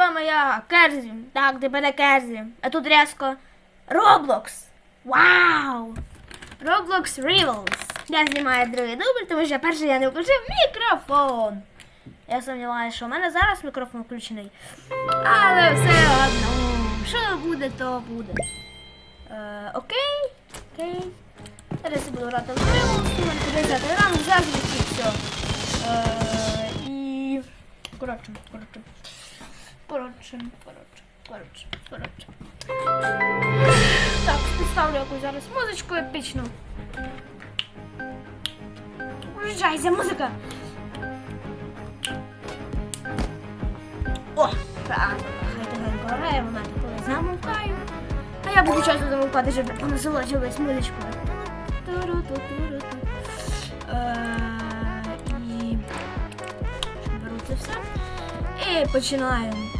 вами я, Керзі. Так, тебе Керзі. А тут різко Roblox. Вау! Roblox Rivals. Я знімаю другий дубль, тому що перший я не включив мікрофон. Я сумніваюся, що в мене зараз мікрофон включений. Але все одно. Що буде, то буде. Е, окей. Окей. Зараз я буду грати в Rivals, у мене 50 ранг, зазвичай все. І... Коротше, коротше. Коротше, коротше, коротше, коротше. Так, підставлю якусь зараз музичку епічну. Включайся, музика! О, правильно. Хай тихенько грає, вона коли замовкаю. А я буду часто замовкати, щоб насолоджувалась музичкою. Е, І беру це все. І починаємо.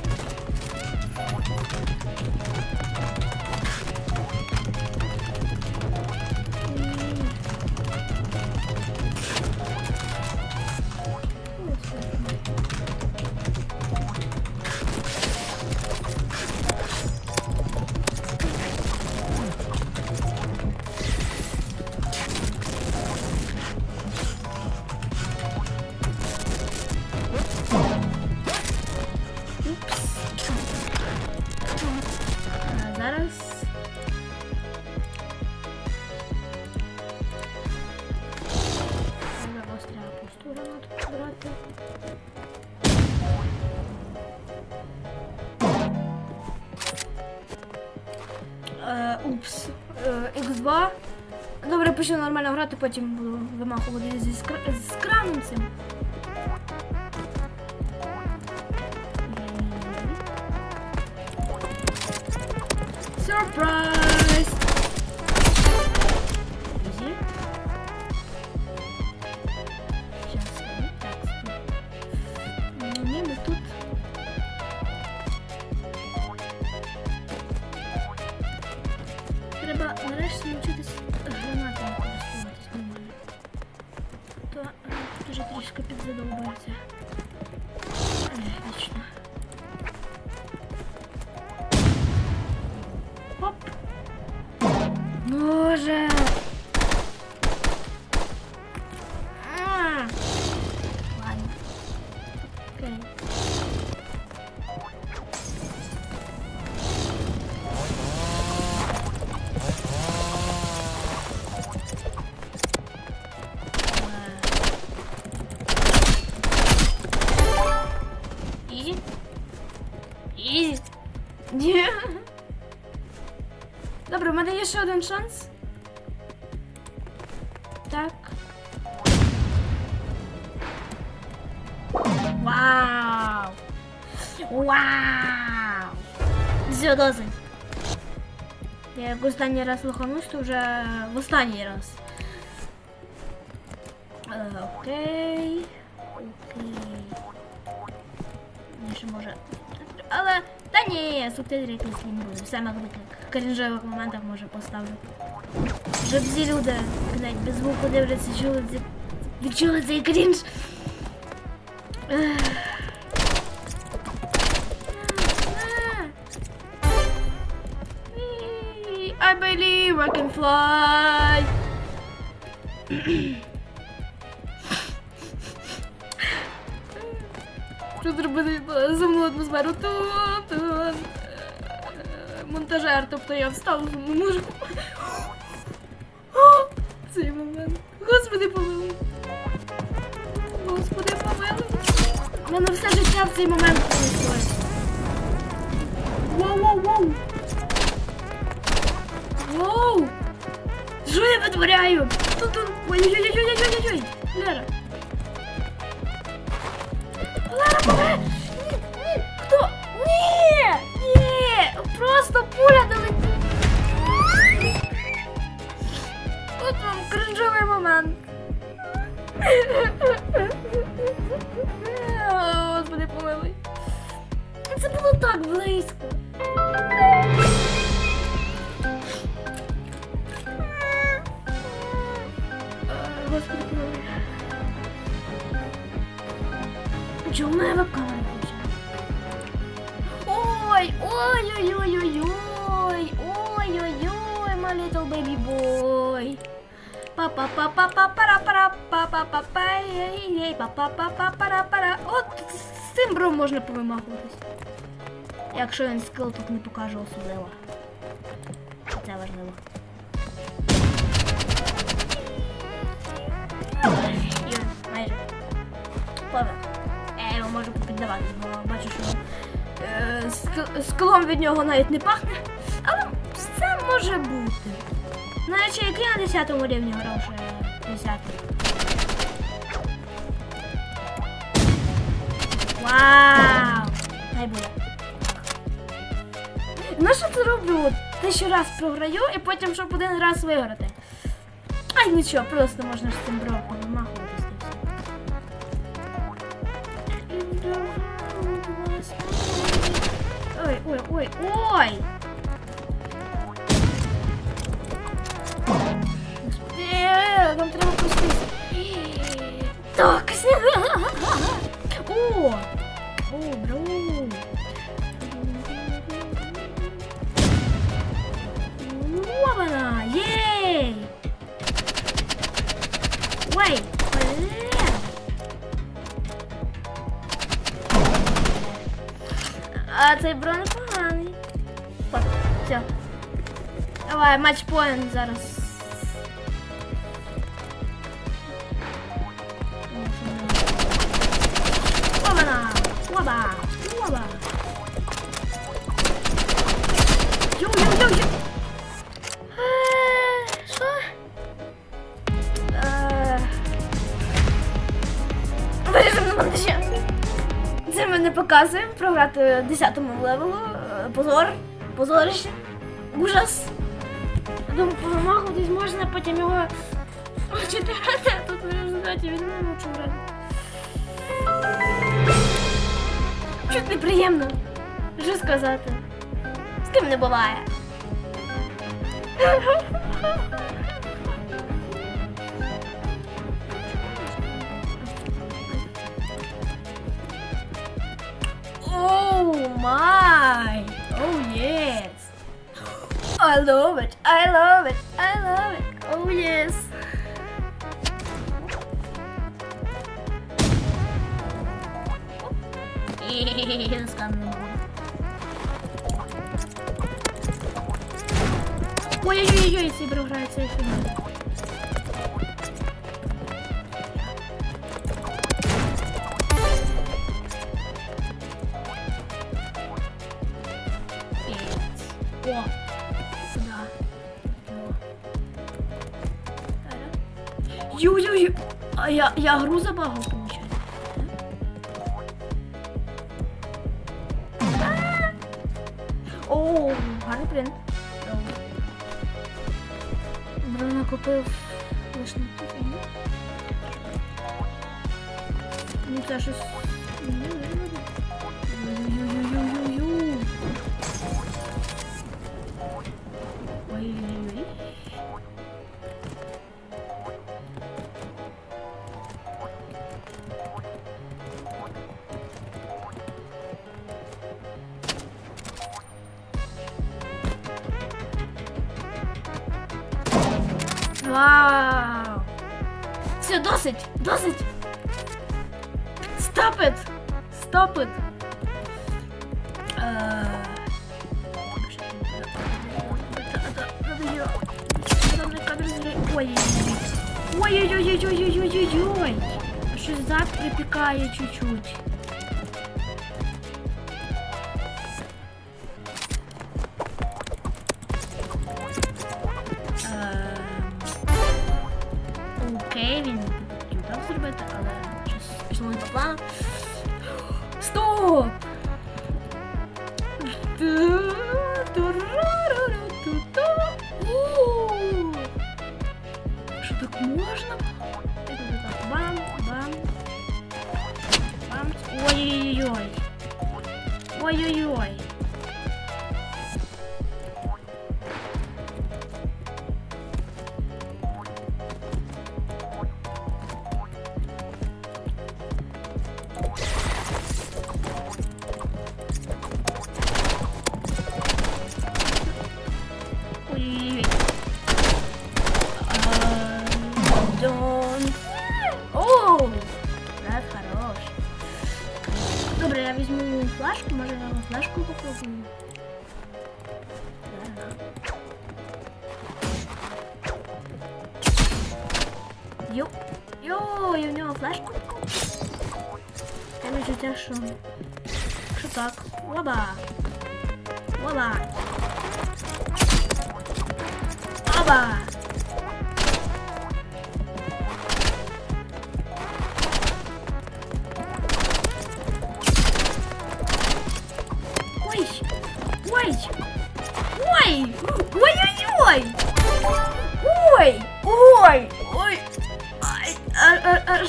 Упс. Е, X2. Добре, почну нормально грати, потім буду вимахувати зі скр... з краном цим. Боже. А. Ладно. Окей. Ізі. Ізі. Ні. Вау! Все, досить. Я як останній раз лоханусь, то вже в останній раз. Е, окей. Окей. Мені ще може. Але. Та ні, субтитри якісь не буде. Все на таких крінжових моментах може поставлю. Щоб всі люди навіть без звуку дивляться, чули ці... відчули цей крінж. Ех. I believe I can fly. Що зробити земну атмосферу? Тут. Монтажер, тобто я не можу. О, Цей момент. Господи, помилуй. Господи, помилуй. У мене все життя в цей момент происходит. Воу, воу, я витворяю? Тут, тут. Ой-ой-ой-ой-ой-ой-ой. Лера. Лера, помилуй. Ні, ні. Хто? Ні. Ні. Просто пуля долетіла. От вам кринжовий момент. Господи, помилуй. Це було так близько. От з цим бром можна повимахуватись. Якщо він скил тут не покаже особливо. Це важливо. Майже. Повер. Я його можу попіддавати, бо бачу, що е, ск- скилом від нього навіть не пахне. Але все може бути. Наче як я на 10 рівні грав ще 10. Вау! Хай буде. Ну що це роблю? Тисячу раз програю і потім щоб один раз виграти. Ай, нічого, просто можна ж цим броком все. Ой, ой, ой, ой! Е, Нам треба пустити. Так. О! О, бро. Опана! Єй! Ой! А цей бро непоганий. От, все. Давай, матчпоінт зараз. Програти 10 левелу. Е, Позор. Позорище. Ужас. Думаю, помахуватись можна, потім його вчити грати, тут в результаті він не грати. Чуть неприємно. Що сказати? З ким не буває. my! Oh yes! I love it! I love it! I love it! Oh yes! Ой-ой-ой, цей бро грає цей фільм. Ю-ю-ю! А я, я гру забагав, получается. О, гарний принт. Бро накупив лиш на ту. Ну це щось. Вау! Все, досить! Досить! Stop it! Stop it! Е, Ой-ой-ой-ой-ой-ой-ой-ой! Щось зад припікає чуть-чуть. Боже, так можно? Бам, бам. Бам. Ой-ой-ой. Ой-ой-ой. Попробую. Йо, я в нього флешку. Я відчуття, що... Що так? Оба. Оба. Оба.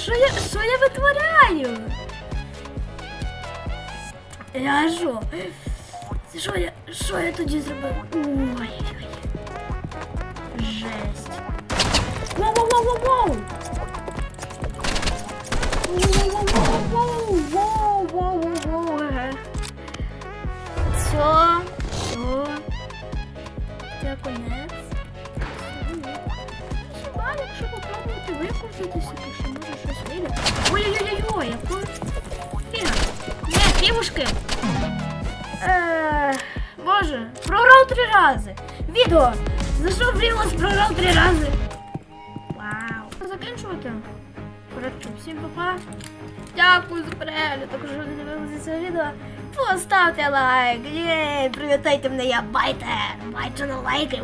Що я, що я витворяю? Я що? Що я, що я тоді зробив? Ой, ой. Жесть. Воу, воу, воу, воу, воу. Воу, воу, воу, воу, воу, ага. Все, все. Це конець. Хіба, якщо попробувати викрутитися, то що вийде. Ой-ой-ой-ой, фіга. Є, фігушки. Е, Боже, програв три рази. Відео. Зайшов Рілос, програв три рази. Вау. Закінчувати. Коротше, всім па-па. Дякую за перегляд. Також ви дивилися це відео. Поставте лайк. Привітайте мене, я байтер. Байтер на лайки.